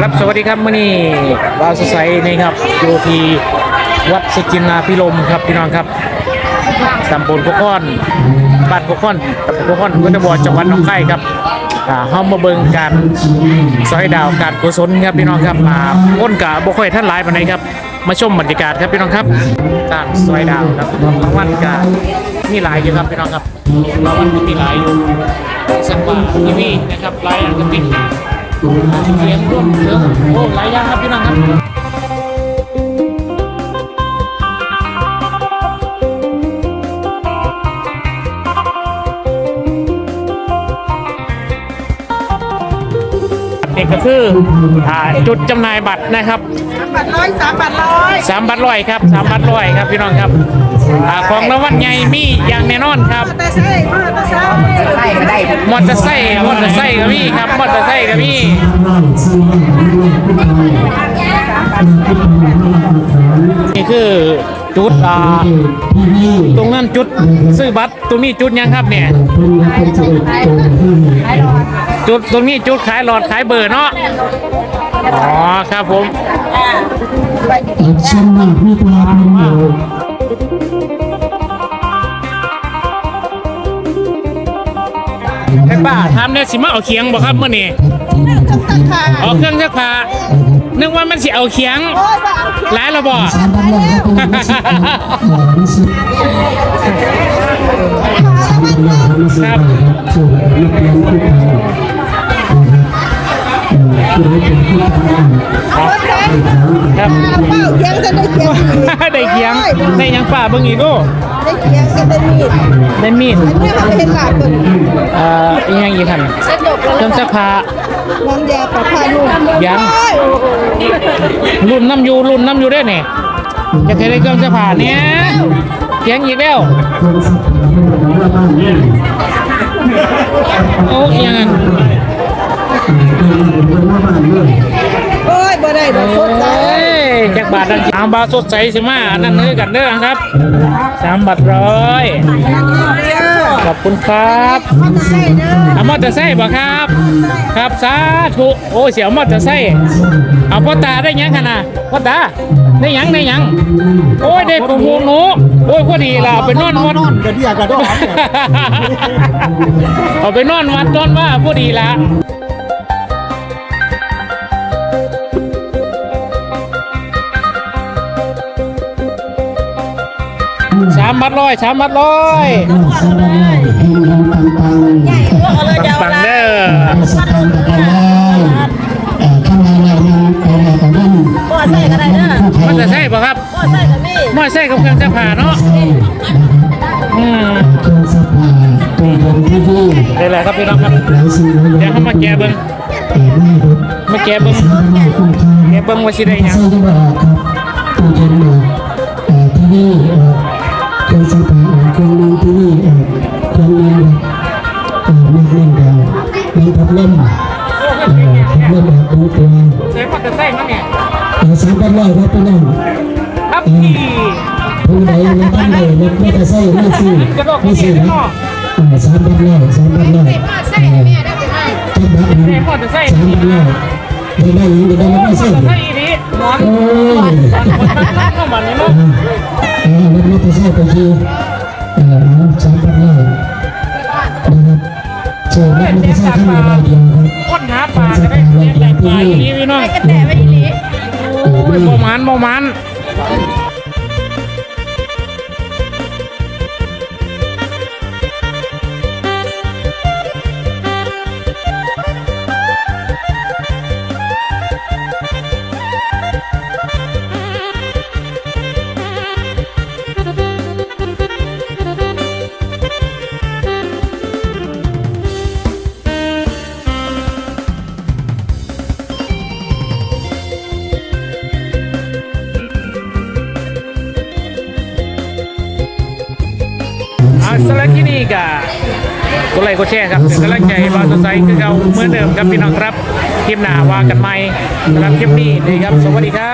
ครับสวัสดีครับมื่อนี้วาวสดใสนี่ครับอยู่ที่วัดสกินาพิรมครับพี่น้องครับตำบลโคกค้อนบ้านโคกค้อนตำบลโคกค้อนพุทธบวจังหวัดหนองคายครับอ่าเฮามาเบิงการซอยดาวการกุศลครับพี่น้องครับมาอ้นกะบ่ค่อยท่านหลายปานใดครับ มาชมบรรยากาศครับพี่น้องครับการซอยดาวครับรางวัลกะมีหลายอยู่ครับพี่น้องครับรางวัลก็มีหลายอยู่สักว่าทีวีนะครับหลายอันก็ติด เสียงร่วมเสียงโอ้หลายอย่างครับพี่น้องครับนี่ก็คืออ่าจุดจำหน่ายบัตรนะครับบัตรร้อยสามบัตรร้อยสามบัตรร้อยครับสามบัตรร้อยครับพี่น้องครับอ่าของรางวัลใหญ่มีอย่างแน่นอนครับแต่ใช่ อเตอร์ไซค์มอเตอร์ไซค์ก็มีครับมอเตอร์ไซค์ก็มีนี่คือจุดอ่าตรงนั้นจุดซื้อบัตรตรงนี้จุดยังครับเนี่ยจุดตรงนี้จุดขายหลอดขายเบอร์เนาะอ๋อครับผม ป้าทำเนี่ยสิมาเอาเคียงบ่ครับเมื่อนี้ต้องสักทางเอาเครื่องซักผ้านึกว่ามันสิเอาเคียงโอ้ยว่าเอาเขียนร้ายระบ่สามพันเลยครับเป็นรู้สึกเอ่อรู้สึกสามพันเลยครับรู้สึกครับช่วยนักเรียนผู้ไทยนะครับเอ่อผู้ให้เป็นผู้ทำงานรถแท็กครับเป้าเขียงจะได้เขียงอีกได้ เคียงได้หยังป้าเบิ่งอีกโอ้ได้เขียงก็ได้มีดได้มีดอันนี้เขาเห็นหลาบคนเอ่ออีกอย่างอีกคันสะดวกเครื่องซักผ้าน้ำยาปรับผ้านุ่มยังโอ้ยรุ่นน้ำอยู่รุ่นน้ำอยู่ได้เนี่ยอยากให้ได้เครื่องซักผ้าเนี่ยเคียงอีกแล้วคนสักคนไม่ได้ว่าบ้านเนี่ยโอ้อีกอย่างนั้นเป็นว่าบ้านเนี่ยโอ้ยบ่ได้ดอกโคตรใจเอ้ยจักบาทนั่นสามบาทสดใสสิมาอันนั้นเนื้อกันเด้อครับสามบาทร้อยเดียวขอบคุณครับมันจะใช่เด้อเอามอเตอร์ไซค์บ่ครับ ครับสาธุโอ้ยเสียวมอเตอร์ไซค์เอาพ่อตาได้หยังขนาดพ่อตาได้หยังได้หยัง โอ้ยได้ปูมูหนูโอ้ยพอดีล่ะเอาไปนอนวัดกระเดียกระดอนเอาไปนอนวัดนอนว่าพอดีละามบัตรร้อยสามบัตรร้อยสามพันเลยให้เราปังๆปังๆเด้อสถานกันแล้วเอ่อข้างในเรานั้นไปในตรงนั้นบ่ใส่ก็ได้เด้อมอเตอร์ไซค์ป่ะครับบ่ใส่ก็มีมอเตอร์ไซค์กับเครื่องซักผ้าเนาะใช่นะครับอืมเครื่องซักผ้าตัวบนที่ที่นี่แหละครับพี่น้องครับหลายสิ่งหลายอย่างเดี๋ยวเขามาแกะเบิ้งแต่ไม่รถมาแกะเบิ้งสามพันเลยคุ้มค่าแกะเบิ้งว่าสิได้หยังใช่ไหมครับตัวเย็นหนึ่งเอ่อที่นี่ เครื่องซักผ้าเอ่อเครื่องนึงที่นี่เอ่อเครื่องนึงเอ่อมีเรื่องเดียวมีพัดลมเอ่อพัดลมแบบดูตัวใช้มอเตอร์ไซค์มั้งเนี่ยเออสามพันเลยครับพี่น้องครับพี่ผู้ใดในท่านใดรถไม่ได้ใส่ไม่ซื้อไม่ซื้อนะเออสามพันเลยสามพันเลยเออจังหวัดนั้นใช้มอเตอร์ไซค์สามพันเลยได้ได้ยินได้ไม่มอใส่เตอร์ไซค์อีนี้หมอนโอ้ย ไม่ได้ใส่ไปทีเออสามพันเลยนะครับเชิญรถไม่ได้ใส่ข้างในเดียวครับค้นหาปลาจะได้เลี้ยงได้ปลาอีนี้พี่น้องกระแตไม่ดีเออโอ้ยบ่มันบ่มัน ก็กดไลค์กดแชร์ครับเป็นกำลังใจให้บาสไซค์คือเราเหมือนเดิมครับพี่น้องครับคลิปหน้าว่ากันใหม่สำหรับคลิปนี้นะครับสวัสดีครับ